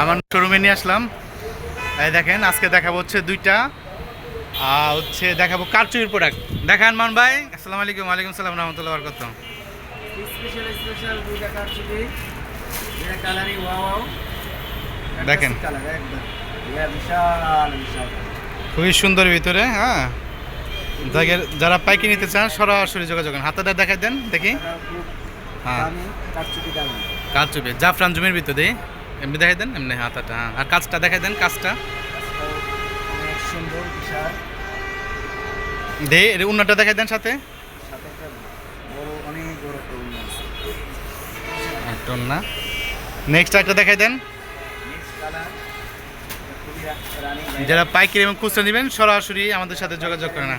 আমার শোরুমে নিয়ে আসলাম। এই দেখেন আজকে দেখাবো হচ্ছে দুইটা আর হচ্ছে দেখাবো কারচুপির প্রোডাক্ট দেখান মান ভাই আসসালামু আলাইকুম ওয়ালাইকুম সালাম রহমতুল্লাহ বরকত স্পেশাল স্পেশাল দুইটা এটা কালারিং ওয়াও দেখেন। কালার একদম। বিশাল বিশাল খুবই সুন্দর ভিতরে হ্যাঁ। যারা পাইকি নিতে চান সরাসরি যোগাযোগ করেন। হাতাটা দেখাই দেন দেখি। হ্যাঁ। কারচুপি জাফরান জমির ভিতরে এমনি দেখাই দেন, এমনি হাতাটা হ্যাঁ। আর কাজটা দেখাই দেন, কাজটা। সুন্দর বিশাল দে দেখাই দেন সাথে। না। নেক্সট একটা দেখাই দেন। যারা পাইকারি এবং খুচরা নেবেন, সরাসরি আমাদের সাথে যোগাযোগ করে না।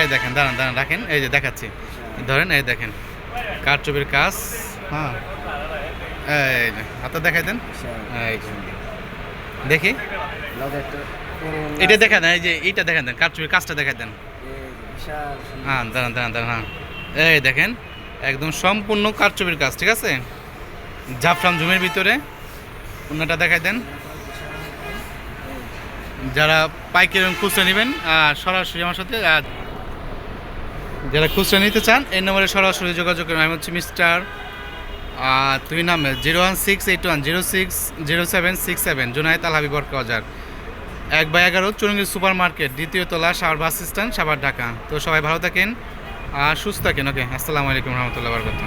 এই দেখেন, দাঁড়ান দাঁড়ান, রাখেন। এই যে দেখাচ্ছি। ধরেন, এই দেখেন। কারচুপির কাজ। হ্যাঁ। এই হাতে দেখাই দেন। যে। দেখি। এটা। দেখা দেন এই যে এইটা দেখা দেন কারচুপির কাজটা দেখা দেন। হ্যাঁ দাঁড়ান দাঁড়ান দাঁড়ান হ্যাঁ। এই দেখেন একদম সম্পূর্ণ কারচুপির কাজ ঠিক আছে? জাফরান জমির ভিতরে অন্যটা দেখাই দেন। যারা পাইকারি এবং খুচরা নেবেন আর সরাসরি আমার সাথে যারা খুচরা নিতে চান, এই নম্বরে সরাসরি যোগাযোগ করুন। আমি হচ্ছে মিস্টার তুই নাম zero one six eight one, zero six, zero seven, six seven. Junaid Al Habibur কাজার এক বাই এগারো, চুরঙ্গি সুপার মার্কেট দ্বিতীয় তলা, সাভার বাস স্ট্যান্ড, সাভার ঢাকা। তো সবাই ভালো থাকেন আর সুস্থ থাকেন। ওকে, আসসালামু আলাইকুম রহমতুল্লাহ বরকত